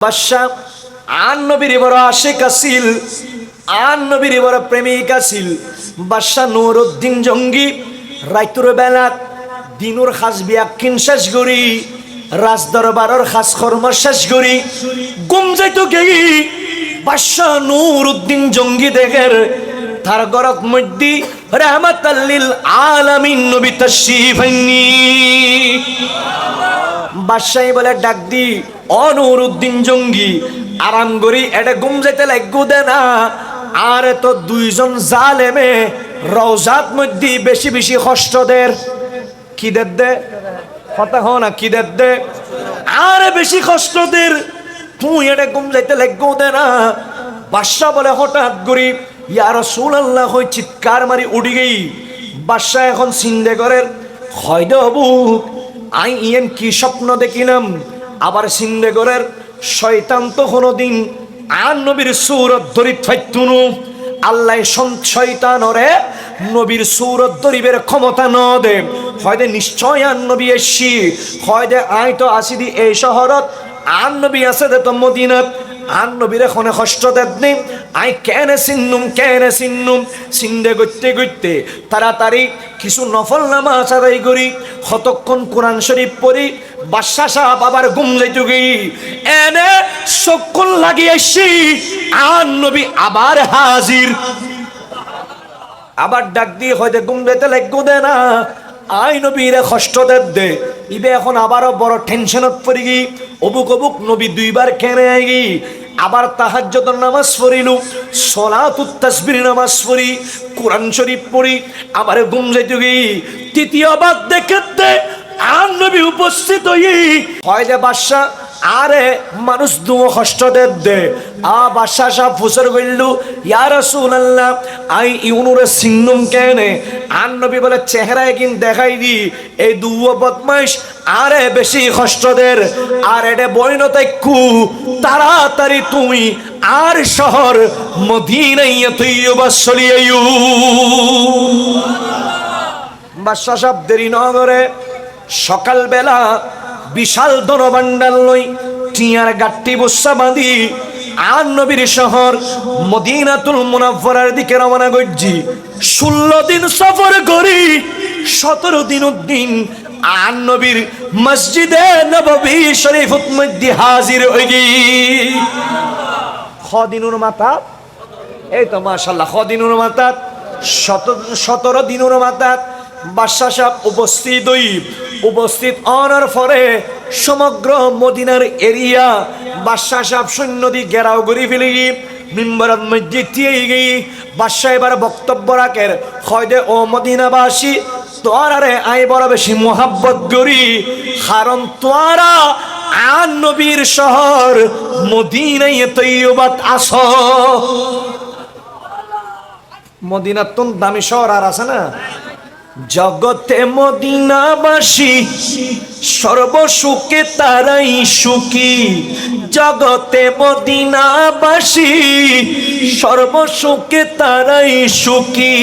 বাদশাহ, আন নবীর বড় আশেক আসিল, আন নবীর বড় প্রেমিক আসিল। বাদশাহ নুরুদ্দিন জঙ্গি, রাইতুর বেলাত দিনুর খাস বিয়াক্ষিন শেষ করি রাজ দরবারর খাস কর্ম শেষ করি গুম যাইতো গেই। বাদশাহ নুরুদ্দিন জঙ্গি দেখের তার গরক মধ্যে রহমাতাল্লিল আলামিন নবী তশরিফ আইনি বাদশাহী বলে, ডাক দি অনুরুদ্দিন জঙ্গি আরাম করি এটা গুম যাইতে লাগবো দে না। আর তো দুইজন জালেমে, রওজাত মধ্যে বেশি বেশি কষ্ট দের। কি দের দে? কথা হ না, কি দের দে? আর বেশি কষ্ট দের, তুই এটা গুম যাইতে লাগবো দে না। বাদশাহ বলে, হঠাৎ করি ইয়ার সুল আল্লাহ হই চিৎকার মারি উড়ি গেই। বাদশাহ এখন সিন্দে করের হয়তো হবু আই ইয়েন কি স্বপ্ন দেখিলাম, আবার সিন্দেগরের শয়তান তো কোনোদিন আর নবীর সুরত ধরি ফাইতুনু। আল্লাহ শয়তান ওরে নবীর সুরত দরিবের ক্ষমতা ন দে। হয়তো নিশ্চয় আর নবী এসছি হয়তো আই তো আসি দি এই শহরত, আর নবী আছে দে তো মদিনাত। আর নবীর এখনে কষ্ট দেননি আই কেনে সিন্নুম কেনে সিন্নুম। সিন্দে গইতে গইতে তাড়াতাড়ি কিছু নফল নামাজ আদায় করি। কতক্ষণ কোরআন শরীফ পড়ি বাদশা সাহেব আবার ঘুম যাইতে এনে সকল লাগিয়ে আসছি আর নবী আবার হাজির। আবার ডাক দিয়ে হয়তো ঘুম যাইতে লাগবো দে না। আই নবীরে কষ্ট দেব দে। ইবে এখন আবারও বড় টেনশনত পড়ি গি। অবুক অবুক নবী দুইবার কেনে আই গি। আবার তাহাজ্জুদের নামাজ পড়িলু সলাতুত তাসবির নামাজ পড়ি, কোরআন শরীফ পড়ি, আবার ঘুম যাইতে গি তৃতীয়বার দেখতে আর নবী উপস্থিত হই। হয় যে বাদশা আরে মানুষ দুও কষ্ট দে দে। আ বাদশা সাহেব ফুসর গইলু ইয়া রাসূলুল্লাহ। আই ইউনুরে সিন্নুম কেনে। আর নবী বলে চেহারা কিন দেখাই দি। এই দুও বদমাইশ, আরে বেশি কষ্ট দের আর এটা বইন তাইকু তাড়াতাড়ি তুমি আর শহর মদিনাইয়া তৈয়বা চলিয়াইউ বাদশা সাহেব দেরি নগরে সকালবেলা বিশাল দনবান্ডাল লই টিয়ার গাট্টি বসা বাঁধি আর নবীর শহর মদিনাতুল মুনাফরার দিকে রওনা গজ্জি ষোলো দিন সফর করি, সতেরো দিন উদ্দিন আর নবীর মসজিদে নববী শরীফ মধ্যে হাজির হই খদিনুর মাতা, এই তো মাশাল্লাহ খদিনুর মাতা সতেরো দিনুর মাতা, বাদশাহ সাহেব উপস্থিত হই। উপস্থিত অনার পরে সমগ্র মদিনার এরিয়া, বাদশাহ সাহেব সৈন্য দিয়ে ঘেরাও করে ফেলে গিয়ে মিম্বরত মসজিদ দিয়ে গই। বাদশাহ এবার বক্তব্য রাখের হয়দে ও মদিনাবাসী তোয়ারে আই বড় বেশি মোহাব্বত করি। কারণ তোয়ারা আর নবীর শহর মদিনাই তৈবাত আস মদিনার তো দামি শহর আর আছে না? জগতে মদিনাবাসী, সর্বসুখে তারাই সুখী। জগতে মদিনাবাসী, সর্বসুখে তারাই সুখী।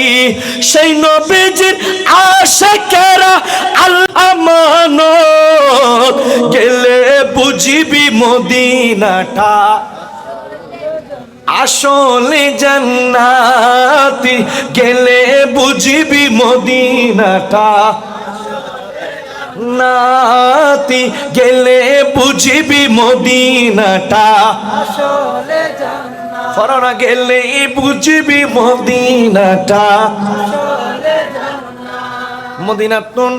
সেই নবীজির আশেকেরা আল্লাহ মানত? গেলে বুঝিবি মদিনাটা। আসলে জান্নাতি, গেলে বুঝিবি মদিনাটা। নাতি গেলে বুঝিবি মদিনাটা। ফরনা গেলে বুঝিবি মদিনাটা। মদিনাতুন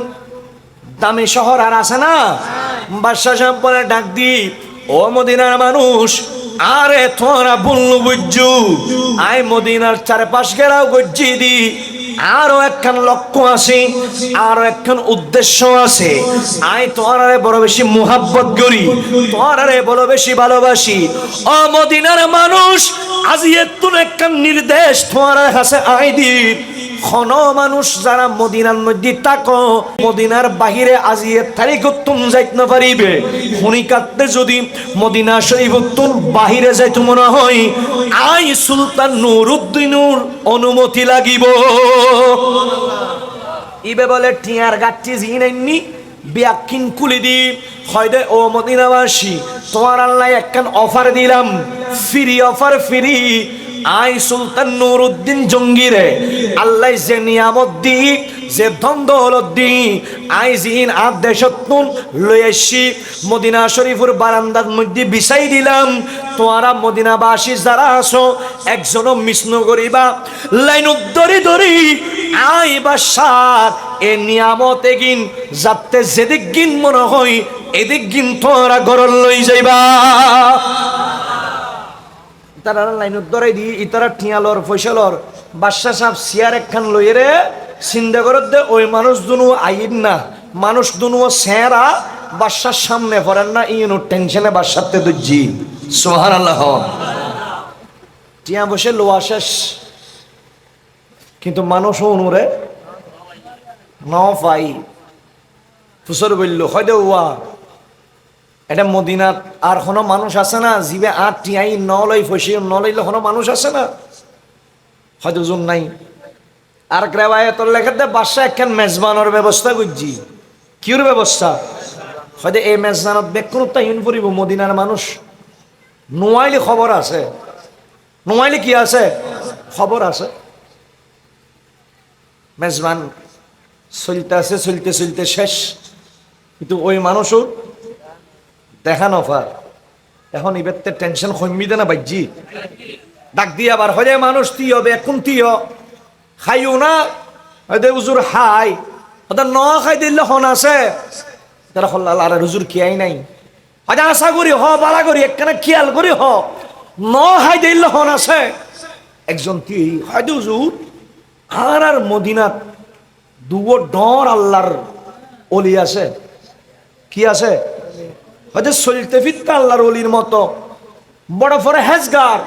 দামি শহর আর আছে না? বাদশাহ সম্পর্কে ডাক দি ও মদিনার মানুষ, আরে তোরা বললু বুঝছু আই মদিনার চারপাশ গেরাও গজ্জি দি। আরও একখান লক্ষ্য আছে, আরও একখান উদ্দেশ্য আছে। আই তোরারে বড় বেশি মোহাব্বত করি তোরারে বড় বেশি ভালোবাসি। ও মদিনার মানুষ, আজি একটু একখান নির্দেশ তোমার কাছে আই দি খন মানুষ যারা মদিনার মধ্যে তাকো মদিনার বাহিরে আজি এর তারিখ তুম যাইতে না পারিবে। শুনি কাটতে যদি মদিনা শরীফ তুম বাহিরে যাইতে মনে হয়, আই সুলতান নুরুদ্দিনুর অনুমতি লাগিব। ইবে বলে, টিয়ার গাচ্ছি জিনাইনি বিয়াকিন কুলি দি। হয়দে ও মদিনাবাসী, তোমার আল্লাহ একখান অফার দিলাম। Free offer free. আই সুলতান নুরুদ্দিন জঙ্গিরে, আল্লাহ যে নিয়ামত দি, যে ধন দৌলত দি, আই জিন আদেশতুন লই আসি মদিনা শরীফের বারান্দার মধ্যে বিছাই দিলাম। তোমরা মদিনাবাসী যারা আছো, একজনও মিস নগরিবা লাইন ধরি ধরি আই বাসার এ নিয়ামত এগিন, যাতে যেদিক গিন মনে হয়, এদিক গিন তোমরা ঘর লই যাইবা। তারা লাইনত ধরাই দি, ইতারা ঠিয়ালর, ফৈসলর বাদশা সাহেব সিয়ার একখান লইয়ে রে চিন্তা করত দে, ওই মানুষ দুনু আইন না। মানুষ দুনু সেরা, বাদশার সামনে পড়েন না ইন টেনশনে বাদশাতে দুজি সোহান আল্লাহ টিয়া বসে লোয়া শেষ। কিন্তু মানুষও অনুরে ন পাই ফুসর বলল, হয়তো ওয়া এটা মদিনাত আর কোনো মানুষ আছে না, জিবে আট টিয়াই ন লই ফসি ন লইলে কোনো মানুষ আছে না। হয়তো জোন নাই। আর গ্রেবায়তর লেখাতে বাসা একখান মেজবানোর ব্যবস্থা করছি। কিউর ব্যবস্থা? হয়তো এই মেজবানত বেকুন তাইন পড়িব মদিনার মানুষ। নোয়াইলে খবর আছে। নোয়াইলে কি আছে? খবর আছে। মেজবান চলতে আছে, চলতে চলতে শেষ। কিন্তু ওই মানুষও দেখা নফার এখন ইবেতে টেনশন কমি দে না বাজ্জি ডাক দিয়ে আবার হয়ে মানুষ, তিয় বেকুন তিয়। খাইও না, হয়তো উজুর হাই। হয়তো ন খাই দিলে হন আছে। তারা হল্লাল আর হুজুর কিয়াই নাই। হয়তো আশা করি হ, বালা করি, একখানে খেয়াল করি হ। ন খাই দিলে হন আছে। একজন কি হয়তো হুজুর আর আর মদিনাত দুবো ডর আল্লাহর অলি আছে। কি আছে? হয়তো চলতে ফিরতে আল্লাহর অলির মতো। বড় ফরে হেজগার।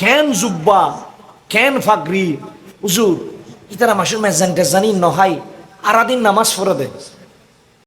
ক্যান জুব্বা? কেন ফাগরি? উজুর ইতারা মাসুর মেজান টেজানি নহাই? আরাদিন নামাজ ফরে দেয়